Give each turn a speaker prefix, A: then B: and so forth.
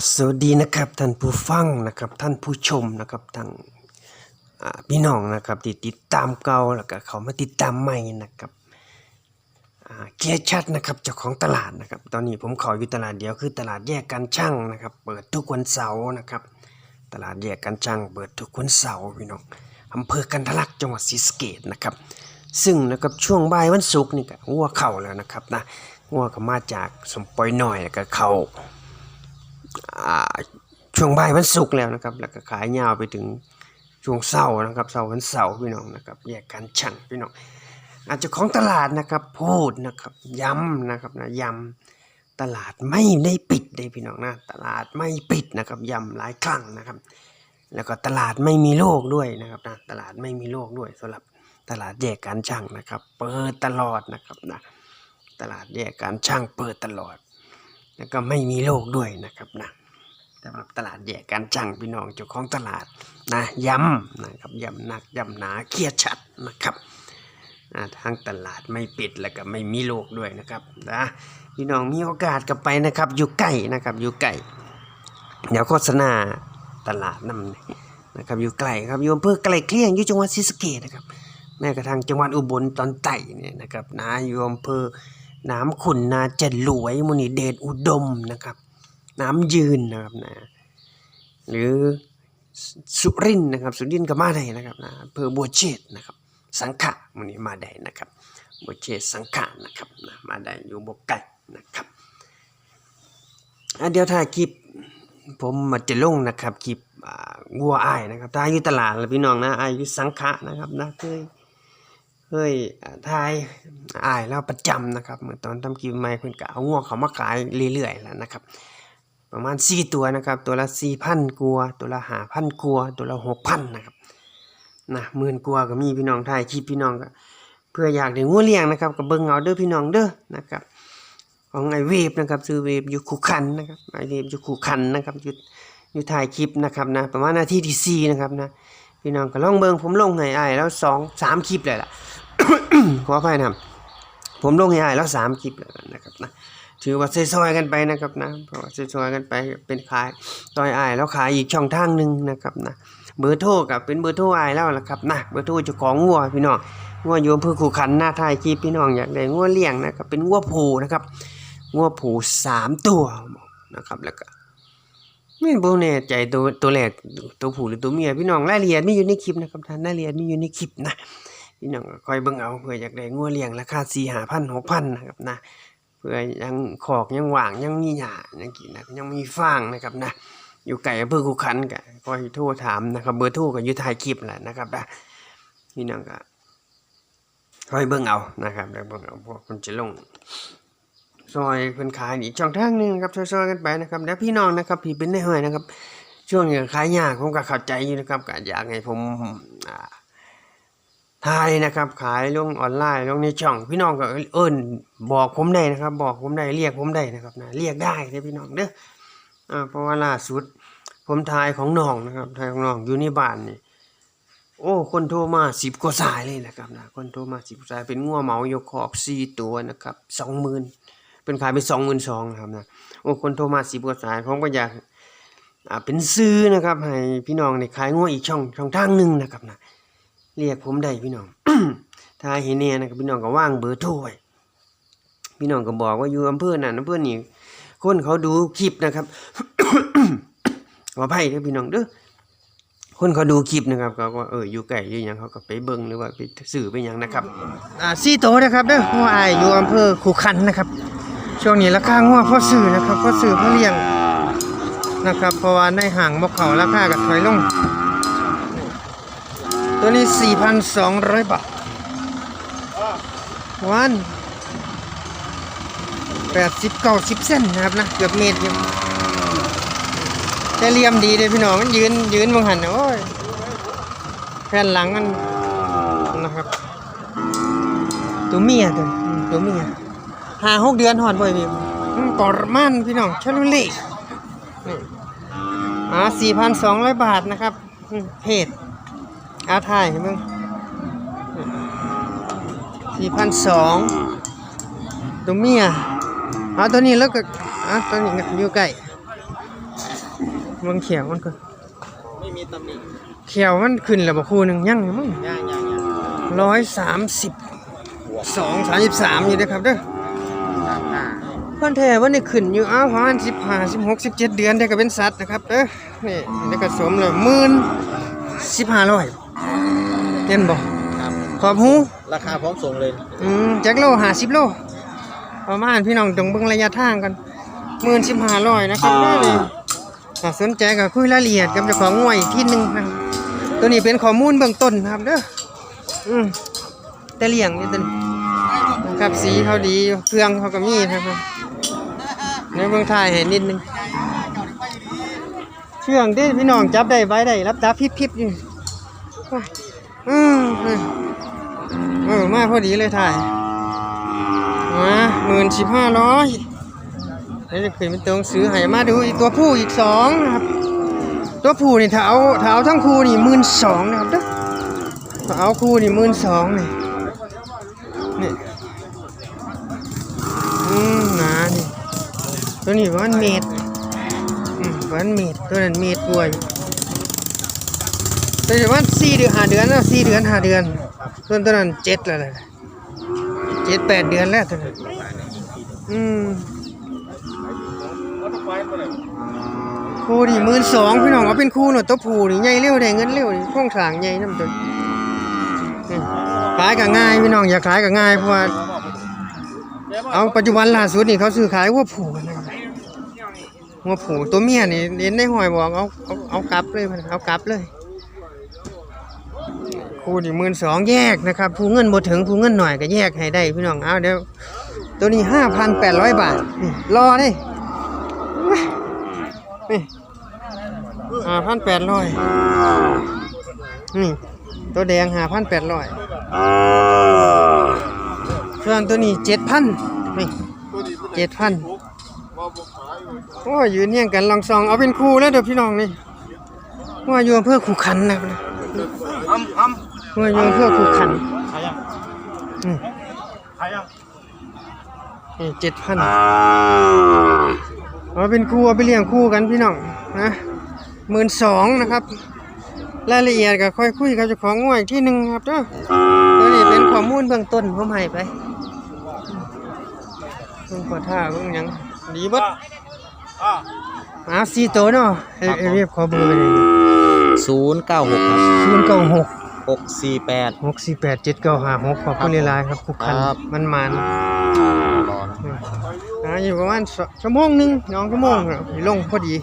A: สวัสดีนะครับท่านผู้ฟังนะครับท่านผู้ชมนะครับทางพี่น้องนะครับที่ติดตามเก่าแล้วก็เขามาติดตามใหม่นะครับเกียร์ชัดนะครับเจ้าของตลาดนะครับ ตอนนี้ผมขออยู่ตลาดเดียวคือตลาดแยกการช่างนะครับ เปิดทุกวันเสาร์นะครับ ตลาดแยกการช่างเปิดทุกวันเสาร์พี่น้องอำเภอกันทะลักจังหวัดศรีสะเกษนะครับ ซึ่งนะครับช่วงบ่ายวันศุกร์นี่ก็วัวเข่าแล้วนะครับนะวัวก็มาจากสมปอยหน่อยแล้วก็เข่า ช่วงบ่ายวันศุกร์แล้วนะครับแล้วก็ขายยาวไปถึงช่วงเสาร์นะครับเสาร์วันเสาร์พี่น้องนะครับแยกกันช่างพี่น้องอาจจะของตลาดนะครับพูดนะครับย้ำนะครับนะย้ำตลาดไม่ได้ปิดเลยพี่น้องนะตลาดไม่ปิดนะครับย้ำหลายครั้งนะครับ แล้วก็ตลาดไม่มีโรคด้วยนะครับนะตลาดไม่มีโรคด้วยสำหรับตลาดแยกการช่างนะครับ เปิดตลอดนะครับนะตลาดแยกการช่างเปิดตลอด แล้วก็ไม่มีโรคด้วยนะครับนะ สำหรับตลาดแยกการจังพี่น้องเจ้าของตลาดนะย้ำนะครับย้ำหนักย้ำหนาเครียดชัดนะครับนะทางตลาดไม่ปิดแล้วก็ไม่มีโรคด้วยนะครับนะพี่น้องมีโอกาสกลับไปนะครับ อยู่ใกล้นะครับอยู่ใกล้เดี๋ยวโฆษณาตลาดนำนะครับอยู่ไกลครับอยู่อำเภอไกลเกลี้ยงอยู่จังหวัดศรีสะเกษนะครับแม้กระทั่งจังหวัดอุบลตอนใต้เนี่ยนะครับนะอยู่อำเภอน้ำขุนนาเจดหลวยมุนีเดชอุดมนะครับ น้ำยืนนะครับนะหรือสุรินนะครับ สุรินก็มาได้นะครับนะอำเภอบัวเชษนะครับ สังขะมันนี้มาได้นะครับบัวเชษสังขะนะครับนะมาได้อยู่บกไก่นะครับเดี๋ยวถ่ายคลิปผมมาจะลงนะครับคลิปงัวอ้ายนะครับถ้าอยู่ตลาดแล้วพี่น้องนะอายอยู่สังขะนะครับนะเคยเคยอ่ายอ้ายแล้วประจำนะครับเหมือนตอนทำคลิปใหม่เพิ่นก็เอางัวเขามาขายเรื่อยๆแล้วนะครับ ประมาณสี่ตัวนะครับ ตัวละสี่พันกัว ตัวละห้าพันกัว ตัวละหกพันนะครับนะหมื่นกัวก็มีพี่น้องถ่ายคลิปพี่น้องก็เพื่ออยากได้งัวเลี้ยงนะครับก็เบิ่งเอาเด้อพี่น้องเด้อนะครับของไอเวฟนะครับซื้อเวฟอยู่คูคันนะครับไอเวฟอยู่คูคันนะครับอยู่อยู่ถ่ายคลิปนะครับนะประมาณนาทีที่สี่นะครับนะพี่น้องก็ลองเบิ่งผมลงให้อายแล้วสองสามคลิปเลยล่ะขออภัยนะครับผมลงให้อายแล้วสามคลิปแล้วนะครับนะ ถือว่าซอยๆกันไปนะครับนะเพราะว่าซอยๆกันไปเป็นขายต่อยอายแล้วขายอีกช่องทางหนึ่งนะครับนะเบอร์โทรกับเป็นเบอร์โทรอายแล้วละครับนะเบอร์โทรเจ้าของงัวพี่น้องงัวโยมเพื่อขู่ขันหน้าทายคลิปพี่น้องอยากได้งัวเลี้ยงนะครับเป็นงัวผูนะครับงัวผูสามตัวนะครับแล้วก็ไม่รู้แน่ใจตัวตัวแรกตัวผูหรือตัวเมียพี่น้องรายละเอียดมีอยู่ในคลิปนะครับท่านรายละเอียดมีอยู่ในคลิปนะพี่น้องคอยเบิ่งเอาเพื่ออยากได้งัวเลี้ยงราคาสี่ห้าพันหกพันนะครับนะ เพื่อยังขอกยังหว่างยังมีหญ้ายังกินนะยังมีฟางนะครับนะอยู่ไก่อำเภอคุขันก็คอยโทรถามนะครับ เบอร์โทรก็อยู่ท้ายคลิปแหละนะครับนะพี่น้องก็คอยเบิ่งเอานะครับแล้วเบิ่งเอาพวกคนจะลงซอยเพิ่นขายนี่ช่องทางหนึงนะครับซอยๆกันไปนะครับแล้วพี่น้องนะครับพี่เป็นได้ห้อยนะครับ ช่วงนี้ขายยากผมก็เข้าใจอยู่นะครับก็อยากให้ผมอ่า ทายนะครับ ขายลงออนไลน์ลงในช่อง พี่น้องก็เอิ้นบอกผมได้นะครับ บอกผมได้เรียกผมได้นะครับนะเรียกได้เด้อพี่น้องเด้ออ่าเพราะว่าล่าสุด ผมทายของน้องนะครับทายของน้องอยู่ในบ้านนี่โอ้คนโทรมาสิบกว่าสายเลยนะครับนะคนโทรมาสิบกว่าสายเป็นงัวเหมายกขอกสี่ตัวนะครับสองหมื่นเป็นขายไปสองหมื่นสองนะครับนะโอ้คนโทรมาสิบกว่าสายผมก็อยากอ่าเป็นซื้อนะครับ ให้พี่น้องได้ขายงัวอีกช่องช่องทางหนึ่งนะครับนะ เรียกผมได้พี่น้องถ้าเห็นเนี่ยนะครับพี่น้องก็ว่างเบอร์โทรไว้พี่น้องก็บอกว่าอยู่อำเภอนั้นอำเภอนี้คนเขาดูคลิปนะครับขออภัยเด้อพี่น้องเด้อคนเขาดูคลิปนะครับเขาก็เอออยู่ไกลอยู่ยังเขาก็ไปเบิ่งหรือว่าไปสื่อไปยังนะครับอ่าซีโตนะครับเด้องัวอาอยู่อำเภอคูขันนะครับ ช่วงนี้ราคางัวพ่อซื้อนะครับพ่อซื้อพ่อเลี้ยงนะครับ เพราะว่าในห่างบ่เขาราคาก็ถอยลง ตัวนี้ 4,200 บาทวัน80 90เส้นนะครับนะ เกือบเมตรอยู่แต่เลี่ยมดีเลยพี่น้องมันยืนยืนมองหันโอ้ยแผ่นหลังมันนะครับ ตัวเมียตัวตัวเมียหาหกเดือนหอดบ่อยพี่อืมกอรมันพี่น้องชลุเล่นี่อ่า4,200บาทนะครับเพจ อาถ่ายให้มึงสี่พันสองตัวเมียเอาตัวนี้แล้วก็อะตัวนี้ก็อยู่ใกล้เบิ่งเขียวมันก่อน
B: ไม่มีตำหนิ
A: เขียวมันขึ้นแล้วบ่คู่หนึงยังอยู่มั้ง
B: ย่างย่างย่าง
A: ร้อยสามสิบสองสามสิบสามอยู่เด้อครับเด้อ
B: ย่างหน้า
A: พันแท้ว่านี่ขึ้นอยู่อ้าวประมาณสิบห้าสิบหกสิบเจ็ดเดือนได้ก็เป็นสัตว์นะครับเด้อนี่ได้ก็สวมเลยหมื่นสิบห้าร้อย เห็นบ่
B: ครับ
A: ขอบหู
B: ราคาพร้อมส่งเลย
A: อืมจักโลห้าสิบโลประมาณพี่น้องต้องเบิ่งระยะทางกันหมื่นสิบห้าร้อยนะครับเด้อนี่ถ้าสนใจก็คุยรายละเอียดกับเจ้าของงวยอีกทีหนึงนะครับตัวนี้เป็นข้อมูลเบื้องต้นนะครับเด้ออืมแต่เลี้ยงนี่ตัวนี้นะครับสีเขาดีเครื่องเขาก็มีนะครับในเมืองไทยเห็นนิดนึงเชื่องที่พี่น้องจับได้ไว้ได้รับตาพิบพิบอยู่ โอ้ยอืมเออมาพอดีเลยถ่ายมาหมื่นสิบห้าร้อยแล้วจะขึ้นเป็นตัวหนังสือให้มาดูอีกตัวผู้อีกสองนะครับ ตัวผู้นี่ถ้าเอาถ้าเอาทั้งคู่นี่หมื่นสองนะครับเด้อถ้าเอาคู่นี่หมื่นสองนี่นี่อืมหนานี่ตัวนี้วันเมตรอืมวันเมตรตัวนั้นเมตรป่วย ตัวนี้วันสี่เดือนห้าเดือนแล้วสี่เดือนห้าเดือนส่วนตัวนั้นเจ็ดแล้วแหละเจ็ดแปดเดือนแล้วตัวนั้นอืมคู่นี่หมื่นสองพี่น้องเอาเป็นคู่หน่อยตัวผูนี่ใหญ่เร็วได้เงินเร็วนี่โครงสร้างใหญ่น้ำตัวขายก็ง่ายพี่น้องอย่าขายก็ง่ายเพราะว่าเอาปัจจุบันล่าสุดนี่เขาซื้อขายวัวผูกันนะวัวผูตัวเมียนี่เห็นในหอยบอกเอาเอาเอากลับเลยมันเอากลับเลย คูนี่หมื่นสองแยกนะครับ ผู้เงินบ่ถึงผู้เงินหน่อยก็แยกให้ได้พี่น้องเอาเดี๋ยวตัวนี้ห้าพันแปดร้อยบาทนี่รอนี่นี่ห้าพันแปดร้อยนี่ตัวแดงห้าพันแปดร้อยส่วนตัวนี้เจ็ดพันนี่เจ็ดพันโอ้ยืนเนี่ยงกันลองซองเอาเป็นคู่แล้วเดี๋ยวพี่น้องนี่ว่าอยู่อำเพื่อขู่ขันนะครับ
B: อ้ำ
A: ว่าอยู่อำเพื่อขู่ขัน
B: ขายยัง
A: อืม
B: ขายยัง
A: นี่เจ็ดพันเอาเป็นคู่เอาไปเลี้ยงคู่กันพี่น้องนะหมื่นสองนะครับรายละเอียดก็ค่อยคุยกับเจ้าของงวยอีกที่หนึ่งครับเด้อตัวนี้เป็นข้อมูลเบื้องต้นผมให้ไปเพิ่งขอท่าเพิ่งหยังดีเบด
B: อ่า
A: อาซีโตวเนาะเอ้ยเอ้ยเรียบขอเบอร์ไปเลย
B: ศูนย์เก้าหกครับ
A: ศูนย์เก้าหก
B: หกสี่แปด
A: หกสี่แปดเจ็ดเก้าห้าหกขอบคุณหลายๆครับคุกคัน
B: ครับ
A: มันมัน
B: รอนะ
A: อ่าอยู่ประมาณสองชั่วโมงหนึงน้องชั่วโมงครับลงพอดี